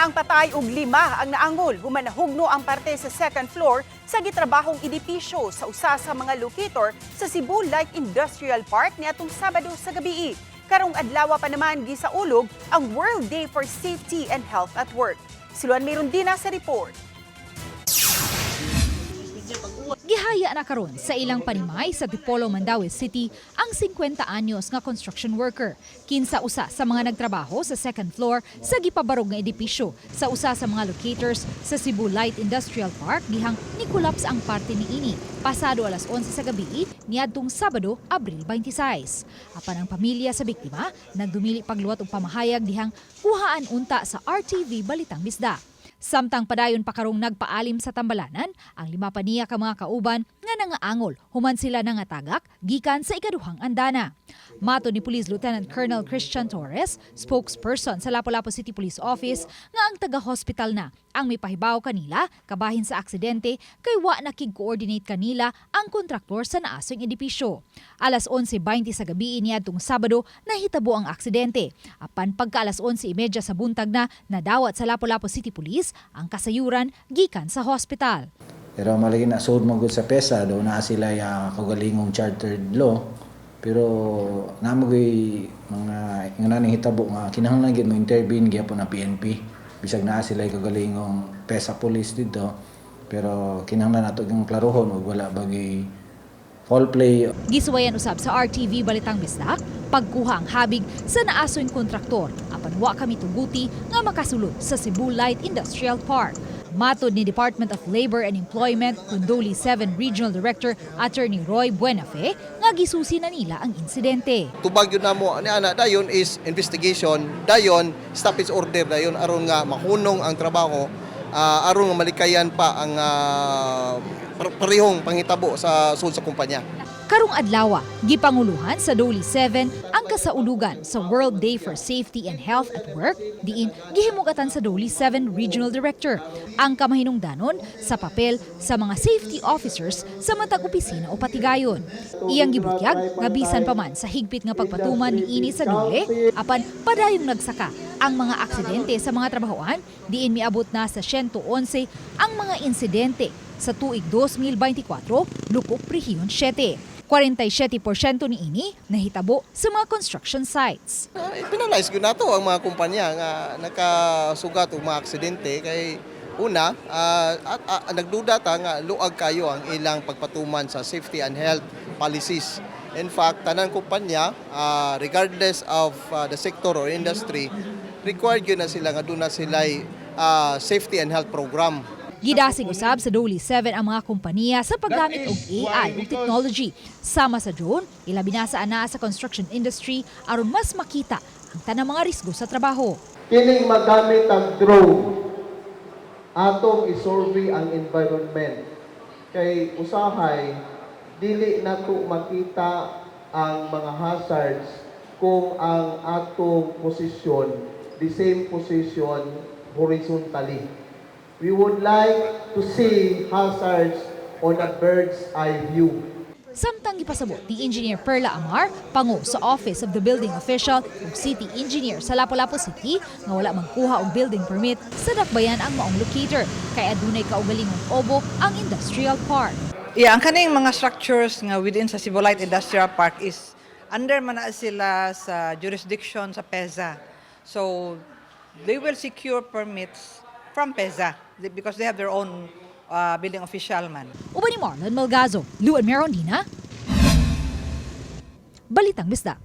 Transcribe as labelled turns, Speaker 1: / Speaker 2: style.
Speaker 1: Ang patay ug lima ang naangol human nahugno ang parte sa second floor sa gitrabahong edipisyo sa usa sa mga locator sa Cebu Light Industrial Park niadtong Sabado sa gabi. Karong adlaw pa naman gisaulog ang World Day for Safety and Health at Work. Siluan mayroon din sa report.
Speaker 2: Gihaya na karon sa ilang panimay sa Dipolo, Mandaue City ang 50 anyos nga construction worker. Kinsa usa sa mga nagtrabaho sa second floor sa gipabarog nga edipisyo sa usa sa mga locators sa Cebu Light Industrial Park dihang nikulaps ang parte ni ini pasado alas 11 sa gabi niadtong Sabado, Abril 26. Apan ang pamilya sa biktima nagdumili pagluwat og pamahayag dihang kuhaan unta sa RTV Balitang Bisda. Samtang padayon pa karong nagpaalim sa tambalanan, ang lima pa niya ka mga kauban nga nangaangol human sila nangatagak gikan sa ikaduhang andana. Mato ni Police Lieutenant Colonel Christian Torres, spokesperson sa Lapu-Lapu City Police Office, nga ang taga-hospital na ang may pahibaw kanila kabahin sa aksidente kay wa nakig-coordinate kanila ang kontraktor sa naasong edipisyo. Alas 11.20 sa gabi niadtong Sabado nahitabo ang aksidente. Apan pagka alas 11.30 sa buntag na nadawat sa Lapu-Lapu City Police ang kasayuran gikan sa hospital.
Speaker 3: Pero malagi na mo gud sa PESA do na sila ya kaugalingong chartered law. Pero namoy mga ingananing hitabo nga kinahanglan gid mo intervene gyapon na PNP. Bisag naa sila kaugalingong PESA police dito. Pero kinahanglan nato yung klarohon ug wala bagi foul play
Speaker 2: Gisuwayan usab sa RTV Balitang Bisdak, pagkuha ang habig sa naasoy kontraktor apan wa kami tuguti nga makasulod sa Cebu Light Industrial Park. Matod ni Department of Labor and Employment, Kundoli 7 Regional Director Attorney Roy Buenafe, nga gisusi na nila ang insidente.
Speaker 4: tubag yun na mo ani ana dayon is investigation dayon stoppage order dayon aron nga mahunong ang trabaho ah, aron nga malikayan pa ang par- parehong pangitabo sa sud sa kumpanya
Speaker 2: Karong adlaw, gipanguluhan sa Doli 7 ang kasaulugan sa World Day for Safety and Health at Work diin gihimugatan sa Doli 7 Regional Director ang kamahinungdanon sa papel sa mga safety officers sa matag opisina o patigayon. Iyang gibutyag nga bisan pa man sa higpit nga pagpatuman ni ini sa Dole apan padayong nagsaka ang mga aksidente sa mga trabahoan diin miabot na sa 111 ang mga insidente sa tuig 2024 lukop rehiyon 7. 47% ni ini nahitabo sa mga construction sites.
Speaker 4: uh, penalize gyud nato ang mga kumpanya nga nakasugat og mga aksidente. Kay una ah, at, ah, nagduda ta nga luag kayo ang ilang pagpatuman sa safety and health policies. In fact tanan kumpanya ah, regardless of ah, the sector or industry required gyud na sila nga duna sila safety and health program
Speaker 2: Gidasig usab sa Doli 7 ang mga kompanya sa paggamit og AI ug technology. Sama sa drone, ilabi na sa ana sa construction industry aron mas makita ang tanang mga risgo sa trabaho.
Speaker 5: kining magamit ang drone atong isurvey ang environment kay usahay dili nato makita ang mga hazards kung ang atong posisyon the same position horizontally we would like to see hazards on a bird's eye view
Speaker 2: Samtang gipasabot ni Engineer Perla Amar, pango sa Office of the Building Official ug City Engineer sa Lapu-Lapu City nga wala magkuha og building permit sa dakbayan ang maong locator kay adunay kaugalingong obo ang industrial park.
Speaker 6: Yeah, ang kaning mga structures nga within sa Cibolite Industrial Park is under man sila sa jurisdiction sa PEZA. So they will secure permits from PEZA because they have their own uh, building official man.
Speaker 2: Uban ni Marlon Malgazo, Luan Merondina, Balitang Bisda.